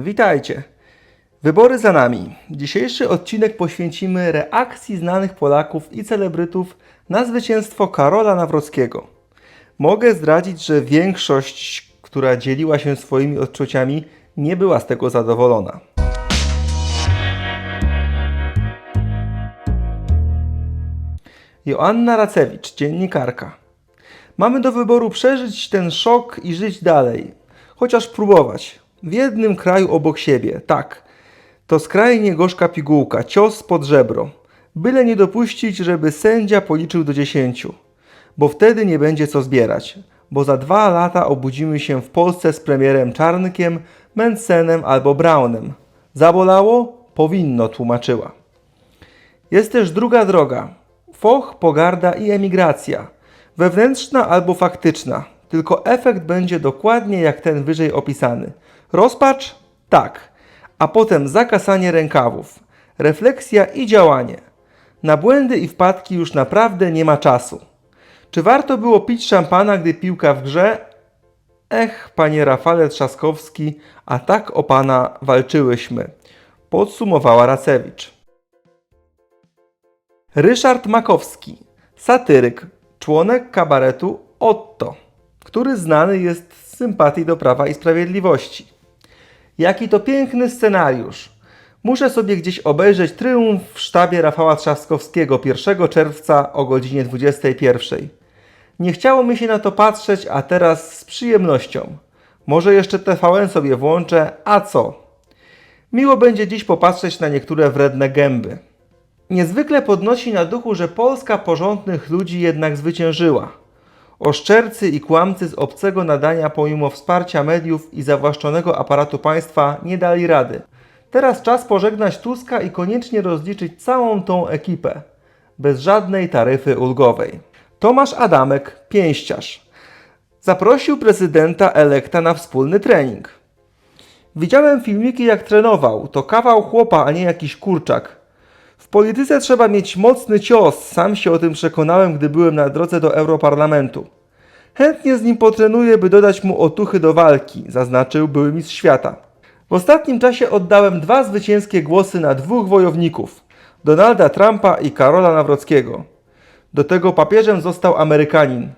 Witajcie. Wybory za nami. Dzisiejszy odcinek poświęcimy reakcji znanych Polaków i celebrytów na zwycięstwo Karola Nawrockiego. Mogę zdradzić, że większość, która dzieliła się swoimi odczuciami, nie była z tego zadowolona. Joanna Racewicz, dziennikarka. Mamy do wyboru przeżyć ten szok i żyć dalej, chociaż próbować. W jednym kraju obok siebie, tak. To skrajnie gorzka pigułka, cios pod żebro. Byle nie dopuścić, żeby sędzia policzył do dziesięciu, bo wtedy nie będzie co zbierać. Bo za dwa lata obudzimy się w Polsce z premierem Czarnkiem, Mencenem albo Brownem. Zabolało? Powinno, tłumaczyła. Jest też druga droga. Foch, pogarda i emigracja. Wewnętrzna albo faktyczna. Tylko efekt będzie dokładnie jak ten wyżej opisany. Rozpacz? Tak. A potem zakasanie rękawów. Refleksja i działanie. Na błędy i wpadki już naprawdę nie ma czasu. Czy warto było pić szampana, gdy piłka w grze? Ech, panie Rafale Trzaskowski, a tak o pana walczyłyśmy. Podsumowała Racewicz. Ryszard Makowski, satyryk, członek kabaretu Otto, który znany jest z sympatii do Prawa i Sprawiedliwości. Jaki to piękny scenariusz. Muszę sobie gdzieś obejrzeć triumf w sztabie Rafała Trzaskowskiego 1 czerwca o godzinie 21. Nie chciało mi się na to patrzeć, a teraz z przyjemnością. Może jeszcze TVN sobie włączę, a co? Miło będzie dziś popatrzeć na niektóre wredne gęby. Niezwykle podnosi na duchu, że Polska porządnych ludzi jednak zwyciężyła. Oszczercy i kłamcy z obcego nadania pomimo wsparcia mediów i zawłaszczonego aparatu państwa nie dali rady. Teraz czas pożegnać Tuska i koniecznie rozliczyć całą tą ekipę. Bez żadnej taryfy ulgowej. Tomasz Adamek, pięściarz. Zaprosił prezydenta elekta na wspólny trening. Widziałem filmiki jak trenował. To kawał chłopa, a nie jakiś kurczak. W polityce trzeba mieć mocny cios, sam się o tym przekonałem, gdy byłem na drodze do Europarlamentu. Chętnie z nim potrenuję, by dodać mu otuchy do walki, zaznaczył były mistrz świata. W ostatnim czasie oddałem dwa zwycięskie głosy na dwóch wojowników: Donalda Trumpa i Karola Nawrockiego. Do tego papieżem został Amerykanin.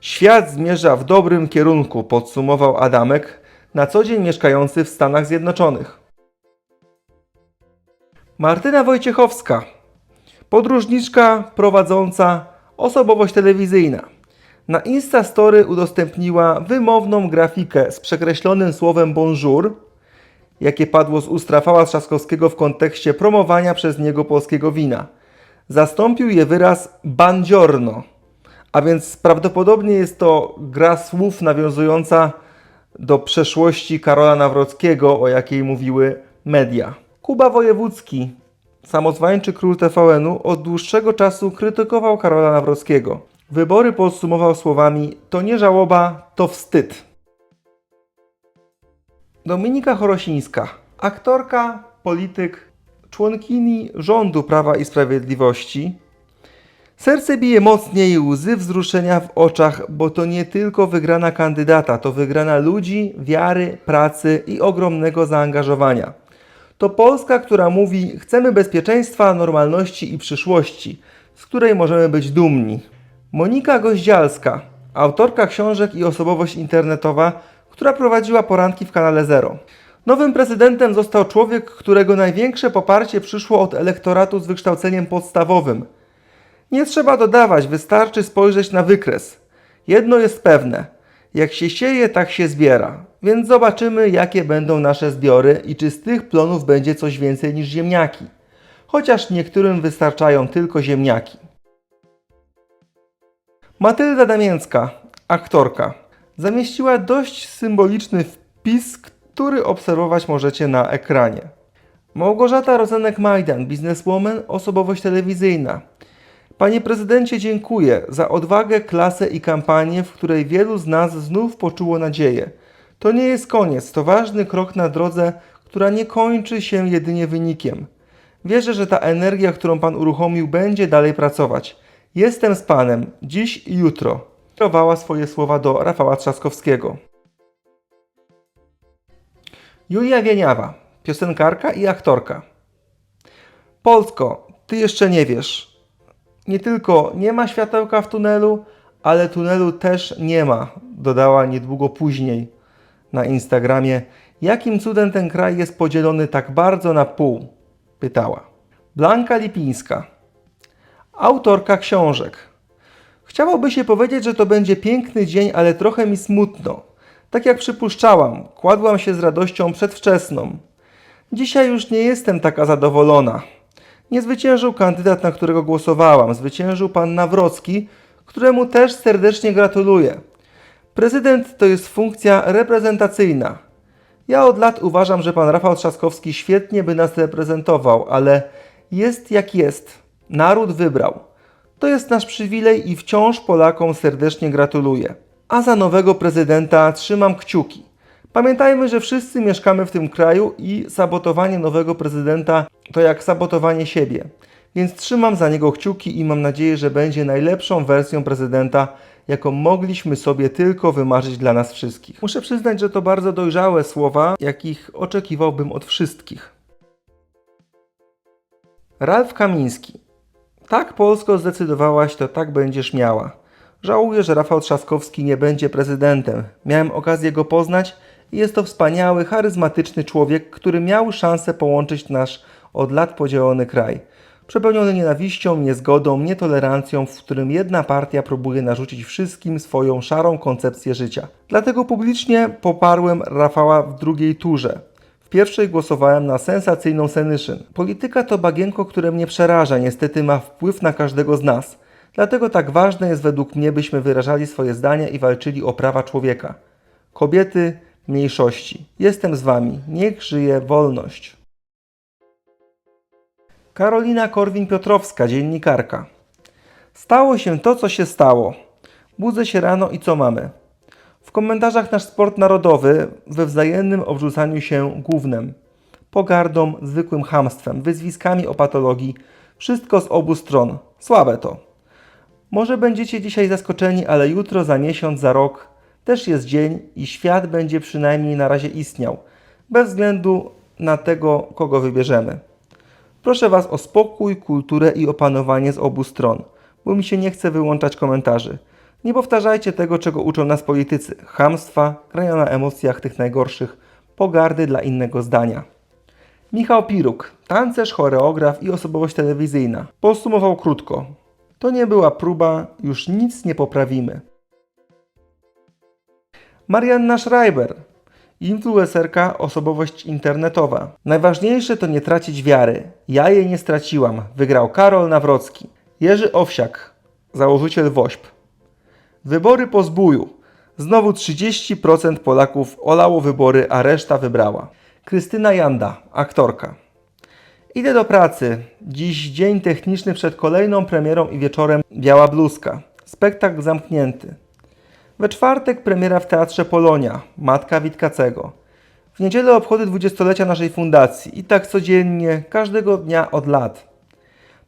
Świat zmierza w dobrym kierunku, podsumował Adamek, na co dzień mieszkający w Stanach Zjednoczonych. Martyna Wojciechowska, podróżniczka, prowadząca, osobowość telewizyjna. Na Instastory udostępniła wymowną grafikę z przekreślonym słowem bonjour, jakie padło z ust Rafała Trzaskowskiego w kontekście promowania przez niego polskiego wina. Zastąpił je wyraz bandziorno, a więc prawdopodobnie jest to gra słów nawiązująca do przeszłości Karola Nawrockiego, o jakiej mówiły media. Kuba Wojewódzki, samozwańczy król TVN-u, od dłuższego czasu krytykował Karola Nawrockiego. Wybory podsumował słowami: To nie żałoba, to wstyd. Dominika Chorosińska, aktorka, polityk, członkini rządu Prawa i Sprawiedliwości. Serce bije mocniej, łzy wzruszenia w oczach, bo to nie tylko wygrana kandydata, to wygrana ludzi, wiary, pracy i ogromnego zaangażowania. To Polska, która mówi: chcemy bezpieczeństwa, normalności i przyszłości, z której możemy być dumni. Monika Goździalska, autorka książek i osobowość internetowa, która prowadziła poranki w kanale Zero. Nowym prezydentem został człowiek, którego największe poparcie przyszło od elektoratu z wykształceniem podstawowym. Nie trzeba dodawać, wystarczy spojrzeć na wykres. Jedno jest pewne: jak się sieje, tak się zbiera. Więc zobaczymy, jakie będą nasze zbiory i czy z tych plonów będzie coś więcej niż ziemniaki. Chociaż niektórym wystarczają tylko ziemniaki. Matylda Damięcka, aktorka, zamieściła dość symboliczny wpis, który obserwować możecie na ekranie. Małgorzata Rozenek-Majdan, bizneswoman, osobowość telewizyjna. Panie prezydencie, dziękuję za odwagę, klasę i kampanię, w której wielu z nas znów poczuło nadzieję. To nie jest koniec, to ważny krok na drodze, która nie kończy się jedynie wynikiem. Wierzę, że ta energia, którą Pan uruchomił, będzie dalej pracować. Jestem z Panem, dziś i jutro. Kierowała swoje słowa do Rafała Trzaskowskiego. Julia Wieniawa, piosenkarka i aktorka. Polsko, ty jeszcze nie wiesz. Nie tylko nie ma światełka w tunelu, ale tunelu też nie ma, dodała niedługo później na Instagramie. Jakim cudem ten kraj jest podzielony tak bardzo na pół? Pytała. Blanka Lipińska, autorka książek. Chciałoby się powiedzieć, że to będzie piękny dzień, ale trochę mi smutno. Tak jak przypuszczałam, kładłam się z radością przedwczesną. Dzisiaj już nie jestem taka zadowolona. Nie zwyciężył kandydat, na którego głosowałam. Zwyciężył pan Nawrocki, któremu też serdecznie gratuluję. Prezydent to jest funkcja reprezentacyjna. Ja od lat uważam, że pan Rafał Trzaskowski świetnie by nas reprezentował, ale jest jak jest. Naród wybrał. To jest nasz przywilej i wciąż Polakom serdecznie gratuluję. A za nowego prezydenta trzymam kciuki. Pamiętajmy, że wszyscy mieszkamy w tym kraju i sabotowanie nowego prezydenta to jak sabotowanie siebie. Więc trzymam za niego kciuki i mam nadzieję, że będzie najlepszą wersją prezydenta, jaką mogliśmy sobie tylko wymarzyć dla nas wszystkich. Muszę przyznać, że to bardzo dojrzałe słowa, jakich oczekiwałbym od wszystkich. Ralf Kamiński. Tak, Polsko, zdecydowałaś, to tak będziesz miała. Żałuję, że Rafał Trzaskowski nie będzie prezydentem. Miałem okazję go poznać i jest to wspaniały, charyzmatyczny człowiek, który miał szansę połączyć nasz od lat podzielony kraj. Przepełniony nienawiścią, niezgodą, nietolerancją, w którym jedna partia próbuje narzucić wszystkim swoją szarą koncepcję życia. Dlatego publicznie poparłem Rafała w drugiej turze. W pierwszej głosowałem na sensacyjną Senyszyn. Polityka to bagienko, które mnie przeraża, niestety ma wpływ na każdego z nas. Dlatego tak ważne jest według mnie, byśmy wyrażali swoje zdania i walczyli o prawa człowieka. Kobiety, mniejszości. Jestem z wami. Niech żyje wolność. Karolina Korwin-Piotrowska, dziennikarka. Stało się to, co się stało. Budzę się rano i co mamy? W komentarzach nasz sport narodowy we wzajemnym obrzucaniu się gównem, pogardą, zwykłym hamstwem, wyzwiskami o patologii, wszystko z obu stron. Słabe to. Może będziecie dzisiaj zaskoczeni, ale jutro, za miesiąc, za rok też jest dzień i świat będzie przynajmniej na razie istniał, bez względu na tego, kogo wybierzemy. Proszę Was o spokój, kulturę i opanowanie z obu stron, bo mi się nie chce wyłączać komentarzy. Nie powtarzajcie tego, czego uczą nas politycy. Chamstwa, grania na emocjach tych najgorszych, pogardy dla innego zdania. Michał Piruk, tancerz, choreograf i osobowość telewizyjna. Podsumował krótko. To nie była próba, już nic nie poprawimy. Marianna Schreiber, influencerka, osobowość internetowa. Najważniejsze to nie tracić wiary. Ja jej nie straciłam. Wygrał Karol Nawrocki. Jerzy Owsiak, założyciel WOŚP. Wybory po zbóju. Znowu 30% Polaków olało wybory, a reszta wybrała. Krystyna Janda, aktorka. Idę do pracy. Dziś dzień techniczny przed kolejną premierą i wieczorem Biała Bluzka. Spektakl zamknięty. We czwartek premiera w Teatrze Polonia, Matka Witkacego. W niedzielę obchody dwudziestolecia naszej fundacji i tak codziennie, każdego dnia od lat.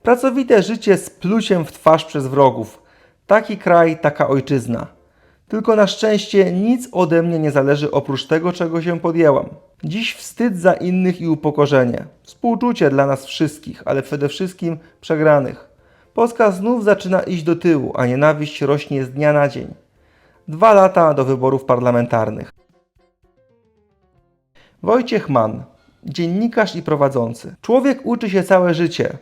Pracowite życie z pluciem w twarz przez wrogów. Taki kraj, taka ojczyzna. Tylko na szczęście nic ode mnie nie zależy oprócz tego, czego się podjęłam. Dziś wstyd za innych i upokorzenie. Współczucie dla nas wszystkich, ale przede wszystkim przegranych. Polska znów zaczyna iść do tyłu, a nienawiść rośnie z dnia na dzień. Dwa lata do wyborów parlamentarnych. Wojciech Mann, dziennikarz i prowadzący. Człowiek uczy się całe życie.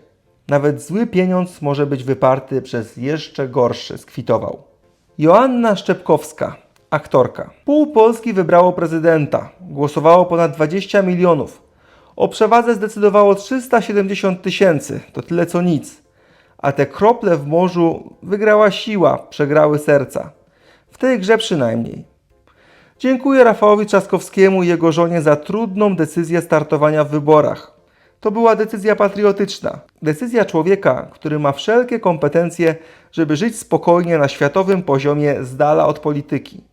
Nawet zły pieniądz może być wyparty przez jeszcze gorszy, skwitował. Joanna Szczepkowska, aktorka. Pół Polski wybrało prezydenta. Głosowało ponad 20 milionów. O przewadze zdecydowało 370 tysięcy. To tyle co nic. A te krople w morzu wygrała siła, przegrały serca. W tej grze przynajmniej. Dziękuję Rafałowi Trzaskowskiemu i jego żonie za trudną decyzję startowania w wyborach. To była decyzja patriotyczna. Decyzja człowieka, który ma wszelkie kompetencje, żeby żyć spokojnie na światowym poziomie z dala od polityki.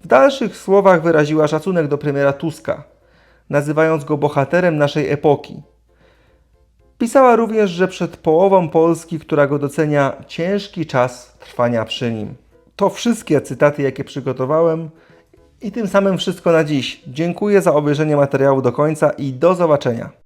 W dalszych słowach wyraziła szacunek do premiera Tuska, nazywając go bohaterem naszej epoki. Pisała również, że przed połową Polski, która go docenia, ciężki czas trwania przy nim. To wszystkie cytaty, jakie przygotowałem I tym samym wszystko na dziś. Dziękuję za obejrzenie materiału do końca i do zobaczenia.